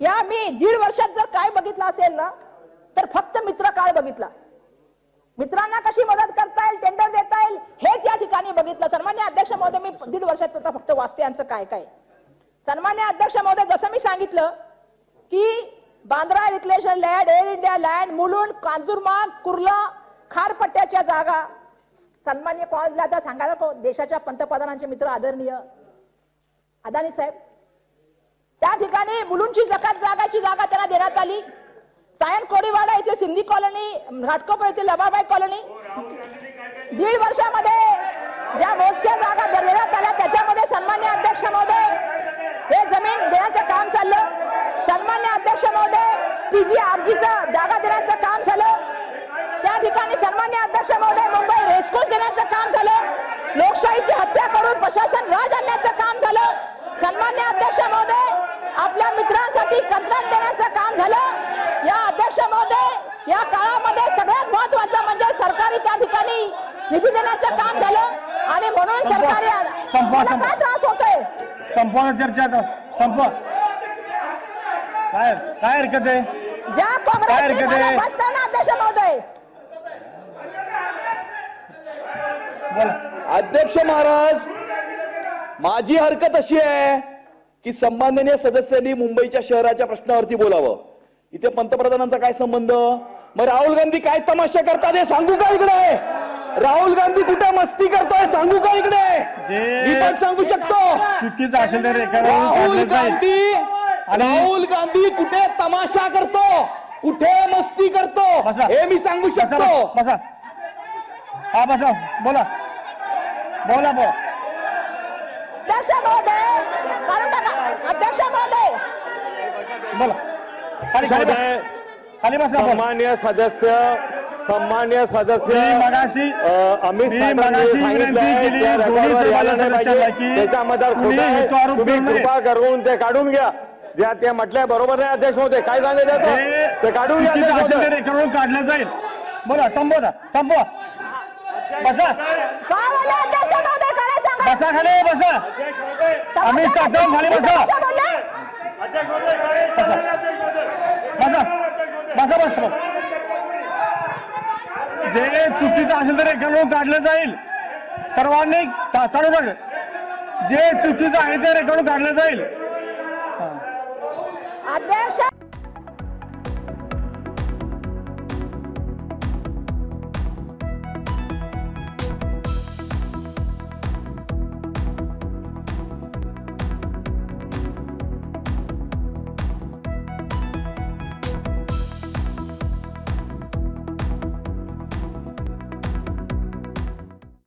या मी दीड वर्षात जर काय बघितलं असेल ना तर फक्त मित्र काळ बघितला. मित्रांना कशी मदत करता येईल टेंडर देता येईल हेच या ठिकाणी बघितलं. सन्मान्य अध्यक्ष महोदय मी दीड वर्षाचं तर फक्त वाचते यांचं काय काय. सन्मान्य अध्यक्ष महोदय जसं मी सांगितलं की Bandra reclamation land air India land Mulund Kanjurmarg Kurla खारपट्ट्याच्या जागा. सन्मान्य कॉलला आता सांगायला देशाच्या पंतप्रधानांचे मित्र आदरणीय अदानी साहेब. त्या ठिकाणी मुलुंडची जकात जागाची जागा त्यांना देण्यात आली. सायन कोडीवाडा येथे सिंधी कॉलनी घाटकोपर येथे लबाबाई कॉलनी. दीड वर्षामध्ये ज्या मोजक्या जागा देण्यात आल्या त्याच्यामध्ये सन्मान्य अध्यक्ष महोदय हे जमीन देण्याचं काम चाललं. सन्मान्य अध्यक्ष महोदय पीजी पीजीआरजीचं जागा देण्याचं काम झालं. त्या ठिकाणी सन्मान्य अध्यक्ष महोदय मुंबई रेस्कोस देण्याचं काम झालं. लोकशाहीची हत्या करून प्रशासन राज आणण्याचं सन्मान्य अध्यक्ष महोदय आपल्या मित्रांसाठी कंत्राट देण्याचं काम झालं. या अध्यक्ष महोदय या काळामध्ये सगळ्यात महत्वाचं म्हणजे सरकारी त्या ठिकाणी निधी देण्याचं काम झालं. आणि म्हणून. सरकारी. काय त्रास होतोय? संपूर्ण चर्चा. संपवा. काय काय हरकत आहे? ज्या अध्यक्ष महोदय. बोला. अध्यक्ष महाराज माझी हरकत अशी आहे की सन्माननीय सदस्यांनी मुंबईच्या शहराच्या प्रश्नावरती बोलावं. इथे पंतप्रधानांचा काय संबंध? मग राहुल गांधी काय तमाशा करतात हे सांगू का इकडे? राहुल गांधी कुठे मस्ती करतोय सांगू का इकडे? मी पण सांगू शकतो. चुकीचं असेल तर रेखावरून राहुल गांधी राहुल गांधी कुठे तमाशा करतो? कुठे मस्ती करतो? बसा. हे मी सांगू बसा. शकतो. बसा. हा बसा. बोला. बोला बोला. अध्यक्ष महोदय काढून टाका. अध्यक्ष महोदय. बोला. खाली खाली बस. महोदय, खाली बसा बोला. सन्मान्य सदस्य सन्मान्य सदस्य मी मगाशी अ, अमित मी साहेबांनी मगाशी सांगितलंय विनंती केली त्या दोन्ही रेकॉर्डवर यायला सभासद नाही सदस्यांना पाहिजे. की त्याच्यामध्ये कुणी खोटं आहे. हेतू आरोप तुम्ही नये. कृपा करून ते काढून घ्या. ज्या ते म्हटलंय बरोबर नाही अध्यक्ष होते काय हे आता? ते काढून घ्या चुकीचं अध्यक्ष असेल तर महोदय. काढलं जाईल. बोला संपवा संपवा. बसा. काय बोलले अध्यक्ष महोदय? बसा खाली बसा. तमाशा अमित करतो. खाली बसा. बसा. बसा. बसा बसा. जे चुकीचं असेल तर एका लोक काढलं जाईल. सर्वांनी का- काढून जे चुकीचं आहे ते रेकॉर्ड काढलं जाईल. अध्यक्ष